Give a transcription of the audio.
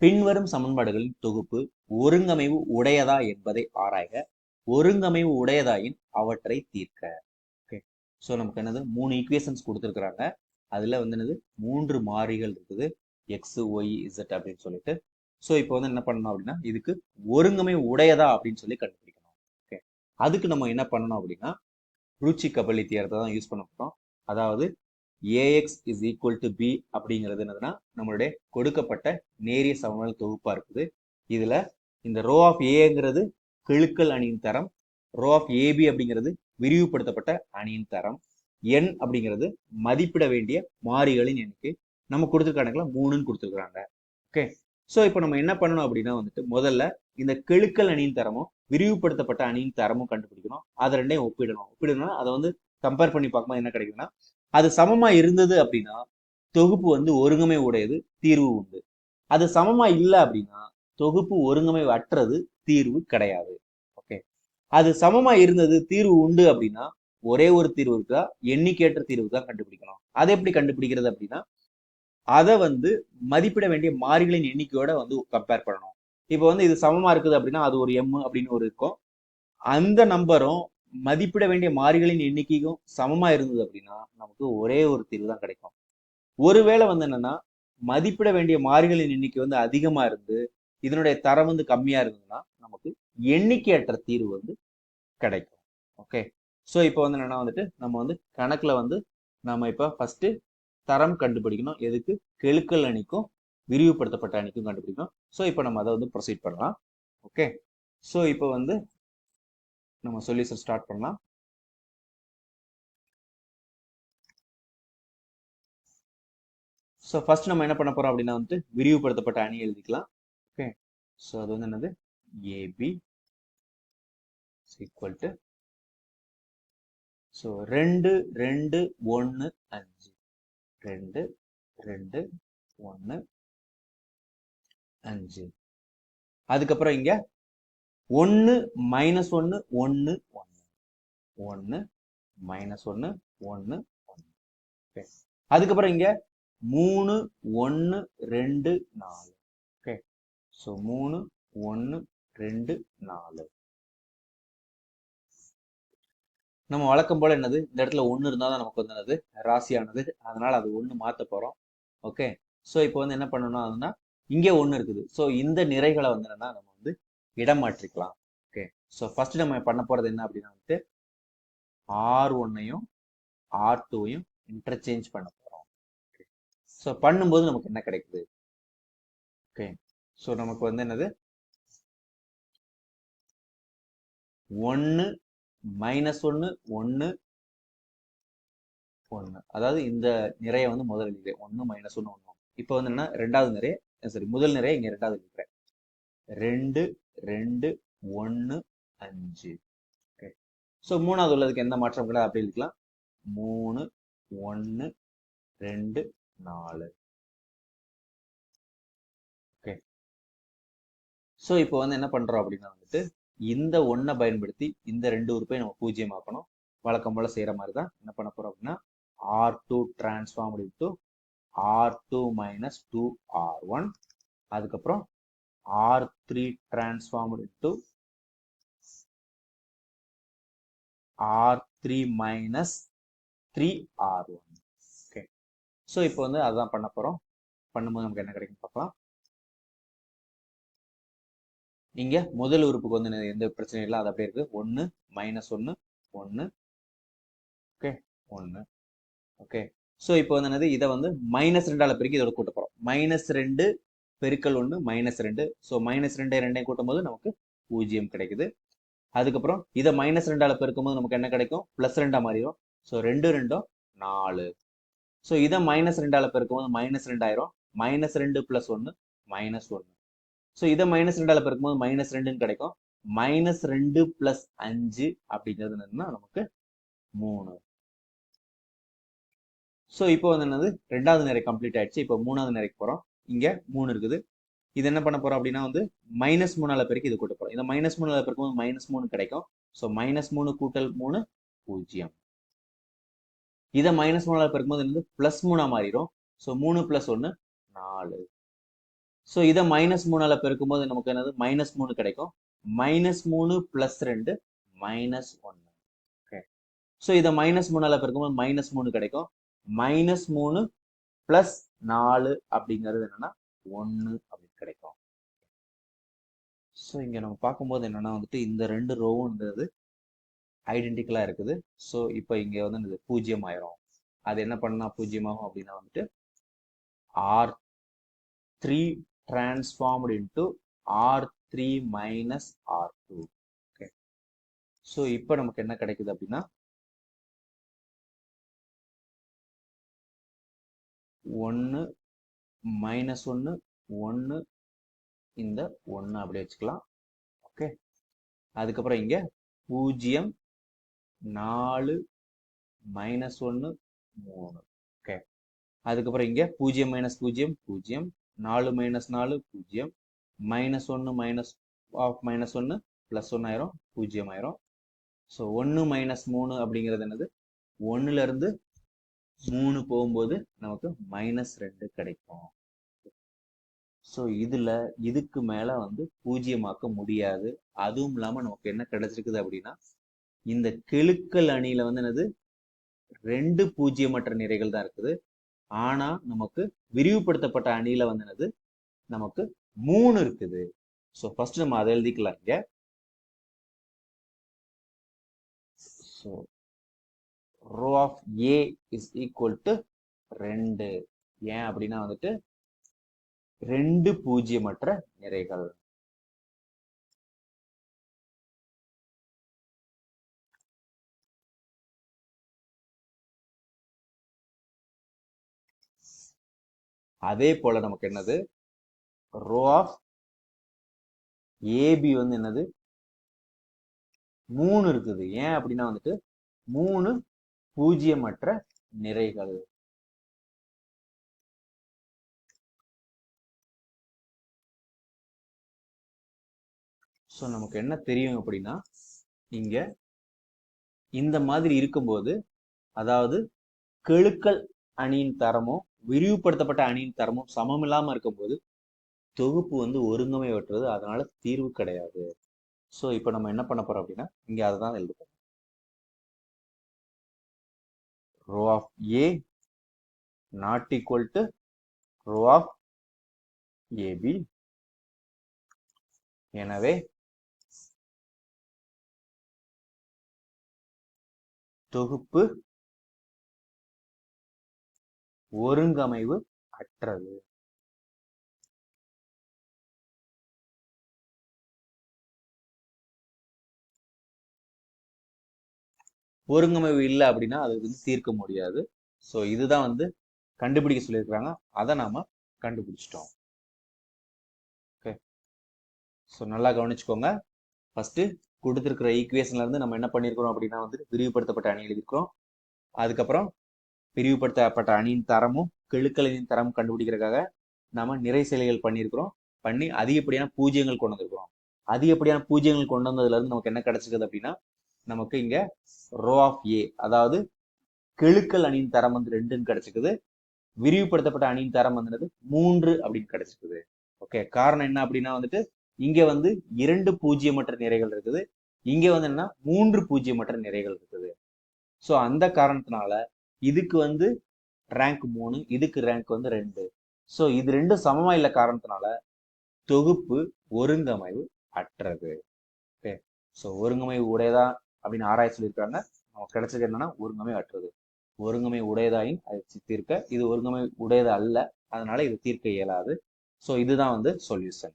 பின்வரும் சமன்பாடுகளின் தொகுப்பு ஒருங்கமைவு உடையதா என்பதை ஆராய்க. ஒருங்கமைவு உடையதாயின் அவற்றை தீர்க்க. ஓகே ஸோ நமக்கு என்னது? மூணு ஈக்குவேஷன்ஸ் கொடுத்துருக்குறாங்க. அதில் வந்து என்னது? மூன்று மாறிகள் இருக்குது. எக்ஸ் ஒய் இசட் அப்படின்னு சொல்லிட்டு. ஸோ இப்போ வந்து என்ன பண்ணணும் அப்படின்னா இதுக்கு ஒருங்கமை உடையதா அப்படின்னு சொல்லி கண்டுபிடிக்கணும். ஓகே அதுக்கு நம்ம என்ன பண்ணணும் அப்படின்னா ருச்சி கபலி தியரத்தை தான் யூஸ் பண்ண போகிறோம் அதாவது AX is equal to B அப்படிங்கிறது என்னதுன்னா நம்மளுடைய கொடுக்கப்பட்ட நேரிய சமநிலை தொகுப்பா இருக்குது. இதுல இந்த ரோ ஆஃப் ஏங்கிறது கெழுக்கல் அணியின் தரம் ரோ ஆஃப் ஏபி அப்படிங்கிறது விரிவுபடுத்தப்பட்ட அணியின் தரம் என் அப்படிங்கிறது மதிப்பிட வேண்டிய மாறிகளின் எண்ணிக்கை. நம்ம கொடுத்துருக்கானுங்களா மூணுன்னு கொடுத்துருக்குறாங்க. ஓகே ஸோ இப்போ நம்ம என்ன பண்ணணும் அப்படின்னா வந்துட்டு முதல்ல இந்த கெழுக்கல் அணியின் தரமும் விரிவுபடுத்தப்பட்ட அணியின் தரமும் கண்டுபிடிக்கணும். அதை ரெண்டையும் ஒப்பிடணும். ஒப்பிடணும்னா அதை வந்து கம்பேர் பண்ணி பார்க்கும்போது என்ன கிடைக்குதுன்னா அது சமமா இருந்தது அப்படின்னா தொகுப்பு வந்து ஒருங்கமை உடையது தீர்வு உண்டு. அது சமமா இல்லை அப்படின்னா தொகுப்பு ஒருங்கமை அற்றது தீர்வு கிடையாது. ஓகே. அது சமமா இருந்தது தீர்வு உண்டு அப்படின்னா ஒரே ஒரு தீர்வு இருக்கா எண்ணிக்கையற்ற தீர்வு தான் கண்டுபிடிக்கணும். அதை எப்படி கண்டுபிடிக்கிறது அப்படின்னா அதை வந்து மதிப்பிட வேண்டிய மாறிகளின் எண்ணிக்கையோட வந்து கம்பேர் பண்ணணும். இப்போ வந்து இது சமமா இருக்குது அப்படின்னா அது ஒரு எம் அப்படின்னு ஒரு இருக்கும். அந்த நம்பரும் மதிப்பிட வேண்டிய மாறிகளின் எண்ணிக்கையும் சமமா இருந்தது அப்படின்னா நமக்கு ஒரே ஒரு தீர்வு தான் கிடைக்கும். ஒருவேளை வந்து என்னன்னா மதிப்பிட வேண்டிய மாறிகளின் எண்ணிக்கை வந்து அதிகமா இருந்து இதனுடைய தரம் வந்து கம்மியா இருந்ததுன்னா நமக்கு எண்ணிக்கையற்ற தீர்வு வந்து கிடைக்கும். ஓகே ஸோ இப்போ வந்து என்னன்னா வந்துட்டு நம்ம வந்து கணக்குல வந்து நம்ம இப்போ ஃபர்ஸ்ட் தரம் கண்டுபிடிக்கணும். எதுக்கு? கெழுக்கல் அணிக்கும் விரிவுபடுத்தப்பட்ட அணிக்கும் கண்டுபிடிக்கணும். ஸோ இப்போ நம்ம அதை வந்து ப்ரொசீட் பண்ணலாம். ஓகே ஸோ இப்போ வந்து நம்ம சொல்யூஷன் ஸ்டார்ட் பண்ணலாம். ஸோ ஃபர்ஸ்ட் நம்ம என்ன பண்ண போறோம் அப்படின்னா வந்து விரிவுபடுத்தப்பட்ட அணி எழுதிக்கலாம். ஓகே ஸோ அது வந்து என்னது? ஏபி ஈக்குவல் டு ஸோ ரெண்டு ரெண்டு ஒன்று அஞ்சு. ரெண்டு ரெண்டு ஒன்று அஞ்சு. அதுக்கப்புறம் இங்க ஒன்று மைனஸ் ஒன்று ஒன்று ஒன்று ஒன்று மைனஸ் ஒன்று ஒன்று ஒன்று அதுக்கப்புறம் இங்க மூணு ஒன்று ரெண்டு நாலு. ஓகே ஸோ மூணு ஒன்று ரெண்டு நாலு. நம்ம வழக்கம் போல என்னது? இந்த இடத்துல ஒன்று இருந்தால் தான் நமக்கு வந்து என்னது? ராசியானது. அதனால அது ஒன்று மாற்ற போகிறோம் ஓகே ஸோ இப்போ வந்து என்ன பண்ணணும் அதுனா இங்கே ஒன்று இருக்குது. ஸோ இந்த நிறைகளை வந்து என்னன்னா நம்ம இடம் மாற்றிக்கலாம் ஓகே ஸோ ஃபர்ஸ்ட் நம்ம பண்ண போகிறது என்ன அப்படின்னா வந்துட்டு ஆர் ஒன்னையும் ஆர் டூவையும் இன்டர்சேஞ்ச் பண்ண போகிறோம் ஸோ பண்ணும்போது நமக்கு என்ன கிடைக்குது? ஓகே ஸோ நமக்கு வந்து என்னது? ஒன்று மைனஸ் ஒன்று ஒன்று ஒன்று அதாவது இந்த நிறைய வந்து முதல் நிறைய ஒன்று மைனஸ் ஒன்று ஒன்று இப்போ வந்து என்ன? ரெண்டாவது நிறைய சரி முதல் நிறைய இங்கே ரெண்டாவது எழுதிக்கிறேன் ரெண்டு ரெண்டு ஒன்று அஞ்சு. ஓகே ஸோ மூணாவது உள்ளதுக்கு எந்த மாற்றம் கூட அப்படி இருக்கலாம். மூணு ஒன்று ரெண்டு நாலு. ஓகே ஸோ இப்போ வந்து என்ன பண்ணுறோம் அப்படின்னா வந்துட்டு இந்த ஒன்றை பயன்படுத்தி இந்த ரெண்டு உறுப்பையும் நம்ம பூஜ்ஜியமாக்கணும் வழக்கம் போல் செய்கிற மாதிரி தான் என்ன பண்ண போகிறோம் அப்படின்னா R two transform to R two minus two R one அதுக்கப்புறம் R three transform to R three minus three R one okay so இப்போ வந்து அதுதான் பண்ண போகிறோம் பண்ணும்போது நமக்கு என்ன கிடைக்கும் பார்க்கலாம். இங்க முதல் உறுப்புக்கு வந்து எந்த பிரச்சனையும் இல்லை. அது அப்படியே இருக்கு. ஒன்று மைனஸ் ஒன்று ஒன்று ஓகே ஒன்று ஓகே ஸோ இப்போ வந்து என்னது? இதை வந்து மைனஸ் ரெண்டால பெருக்கி இதோட கூட்ட போகிறோம் மைனஸ் ரெண்டு பெருக்கல் ஒன்று மைனஸ் ரெண்டு. ஸோ மைனஸ் ரெண்டே ரெண்டையும் கூட்டும் போது நமக்கு பூஜ்ஜியம் கிடைக்குது. அதுக்கப்புறம் இதை மைனஸ் ரெண்டால பெருக்கும் போது நமக்கு என்ன கிடைக்கும்? ப்ளஸ் ரெண்டா மாறிடும். ஸோ ரெண்டு ரெண்டும் நாலு. ஸோ இதை மைனஸ் ரெண்டால பெருக்கும் போது மைனஸ் ரெண்டாயிரம் மைனஸ் ரெண்டு ப்ளஸ் ஒன்று மைனஸ் ஒன்று ஸோ இதை மைனஸ் ரெண்டால பெருக்கும்போது மைனஸ் ரெண்டுன்னு கிடைக்கும். மைனஸ் ரெண்டு ப்ளஸ் அஞ்சு அப்படிங்கிறது என்னன்னா நமக்கு மூணு. ஸோ இப்போ வந்து என்னது? ரெண்டாவது நிறை கம்ப்ளீட் ஆயிடுச்சு. இப்போ மூணாவது நிறைக்கு போகிறோம் இங்கே மூணு இருக்குது. இது என்ன பண்ண போகிறோம் அப்படின்னா வந்து மைனஸ் மூணால பெருக்கு இது கூட்ட போகிறோம் இந்த மைனஸ் மூணால பெருக்கும்போது மைனஸ் மூணு கிடைக்கும். ஸோ மைனஸ் மூணு கூட்டல் மூணு பூஜ்ஜியம். இதை மைனஸ் மூணால பெருக்கும்போது வந்து ப்ளஸ் மூணா மாறிடும். ஸோ மூணு ப்ளஸ் ஒன்று நாலு. ஸோ இதை மைனஸ் மூணால பெருக்கும்போது நமக்கு என்னது? மைனஸ் மூணு கிடைக்கும். மைனஸ் மூணு பிளஸ் ரெண்டு மைனஸ் ஒன்று ஓகே ஸோ இதை மைனஸ் மூணால பெருக்கும்போது மைனஸ் மூணு கிடைக்கும். மைனஸ் மூணு பிளஸ் நாலு அப்படிங்கிறது என்னன்னா ஒன்று அப்படின்னு கிடைக்கும். ஸோ இங்கே நம்ம பார்க்கும்போது என்னன்னா வந்துட்டு இந்த ரெண்டு ரோவுன்றது ஐடென்டிக்கலாக இருக்குது. ஸோ இப்போ இங்கே வந்து இது பூஜ்ஜியம் ஆயிரும். அது என்ன பண்ணால் பூஜ்ஜியமாகும் அப்படின்னா வந்துட்டு R three transformed into R three minus R two okay so இப்போ நமக்கு என்ன கிடைக்குது அப்படின்னா ஒன்று மைனஸ் ஒன்று ஒன்று இந்த ஒன்று அப்படி வச்சுக்கலாம். ஓகே அதுக்கப்புறம் இங்கே பூஜ்ஜியம் நாலு மைனஸ் ஒன்று மூணு. ஓகே அதுக்கப்புறம் இங்கே பூஜ்ஜியம் மைனஸ் பூஜ்ஜியம் பூஜ்ஜியம் நாலு மைனஸ் நாலு பூஜ்ஜியம் மைனஸ் ஒன்று மைனஸ் ஆஃப் மைனஸ் ஒன்று ப்ளஸ் ஒன்று ஆயிரும் பூஜ்ஜியம் ஆயிரும். ஸோ ஒன்று மைனஸ் மூணு அப்படிங்கிறது என்னது? ஒன்றுலேருந்து மூணு போகும்போது நமக்கு மைனஸ் ரெண்டு கிடைக்கும். ஸோ இதில் இதுக்கு மேலே வந்து பூஜ்ஜியமாக்க முடியாது. அதுவும் இல்லாமல் நமக்கு என்ன கிடைச்சிருக்குது அப்படின்னா இந்த கெழுக்கள் அணியில் வந்து என்னது? ரெண்டு பூஜ்ஜியமற்ற நிறைகள் தான் இருக்குது. ஆனா நமக்கு விரிவுபடுத்தப்பட்ட அணியில வந்து என்னது? நமக்கு மூணு இருக்குது. ஸோ ஃபர்ஸ்ட் நம்ம அதை எழுதிக்கலாம் இங்க so row of A is equal to ரெண்டு. ஏன் அப்படின்னா வந்துட்டு ரெண்டு பூஜ்ஜியமற்ற நிறைகள். அதே போல நமக்கு என்னது? ரோ ஆஃப் ஏபி வந்து என்னது? மூணு இருக்குது. ஏன் அப்படின்னா வந்துட்டு மூணு பூஜ்ஜியமற்ற நிறைகள். ஸோ நமக்கு என்ன தெரியும் அப்படின்னா இங்க இந்த மாதிரி இருக்கும்போது அதாவது கெழுக்கள் அணியின் தரமும் விரிவுபடுத்தப்பட்ட அணியின் தரமும் சமம் இல்லாம இருக்கும்போது தொகுப்பு வந்து ஒருங்கமை வெட்டுறது அதனால தீர்வு கிடையாது. ஸோ இப்போ நம்ம என்ன பண்ண போறோம் அப்படின்னா இங்க அதை தான் எழுத போறோம் row of A not equal to row of AB எனவே தொகுப்பு ஒருங்கமைவு அற்றது. ஒருங்கமைவு இல்லை அப்படின்னா அது வந்து தீர்க்க முடியாது. ஸோ இதுதான் வந்து கண்டுபிடிக்க சொல்லியிருக்கிறாங்க. அதை நாம கண்டுபிடிச்சிட்டோம். ஓகே ஸோ நல்லா கவனிச்சுக்கோங்க. ஃபர்ஸ்ட் கொடுத்துருக்கிற ஈக்குவேஷன்ல இருந்து நம்ம என்ன பண்ணியிருக்கிறோம் அப்படின்னா வந்து விரிவுபடுத்தப்பட்ட அணி எழுதியிருக்கிறோம். அதுக்கப்புறம் பிரிவுபடுத்தப்பட்ட அணியின் தரமும் கெழுக்களின் தரமும் கண்டுபிடிக்கிறதுக்காக நாம நிறை செயல்கள் பண்ணியிருக்கிறோம். பண்ணி அதிகப்படியான பூஜ்ஜியங்கள் கொண்டு வந்திருக்கிறோம். அதிகப்படியான பூஜ்ஜியங்கள் கொண்டு வந்ததுல இருந்து நமக்கு என்ன கிடைச்சிருக்குது அப்படின்னா நமக்கு இங்க ரோ ஆஃப் ஏ அதாவது கெழுக்கள் அணியின் தரம் வந்து ரெண்டுன்னு கிடைச்சிக்குது விரிவுபடுத்தப்பட்ட அணியின் தரம் வந்து மூன்று அப்படின்னு கிடைச்சிருக்குது. ஓகே காரணம் என்ன அப்படின்னா வந்துட்டு இங்க வந்து இரண்டு பூஜ்ஜியமற்ற நிறைகள் இருக்குது. இங்க வந்து என்ன மூன்று பூஜ்ஜியமற்ற நிறைகள் இருக்குது. ஸோ அந்த காரணத்தினால இதுக்கு வந்து ரேங்க் மூணு இதுக்கு ரேங்க் வந்து ரெண்டு. ஸோ இது ரெண்டும் சமமா இல்ல காரணத்தினால தொகுப்பு ஒருங்கமைவு அற்றது. ஓகே ஸோ ஒருங்கமைவு உடையதா? அப்படின்னு ஆராய சொல்லியிருக்காங்க. நமக்கு கிடைச்சது என்னன்னா ஒருங்கமை அற்றது. ஒருங்கமை உடையதாயின் அதை தீர்க்க. இது ஒருங்கமை உடையது அல்ல. அதனால இது தீர்க்க இயலாது. ஸோ இதுதான் வந்து சொல்யூஷன்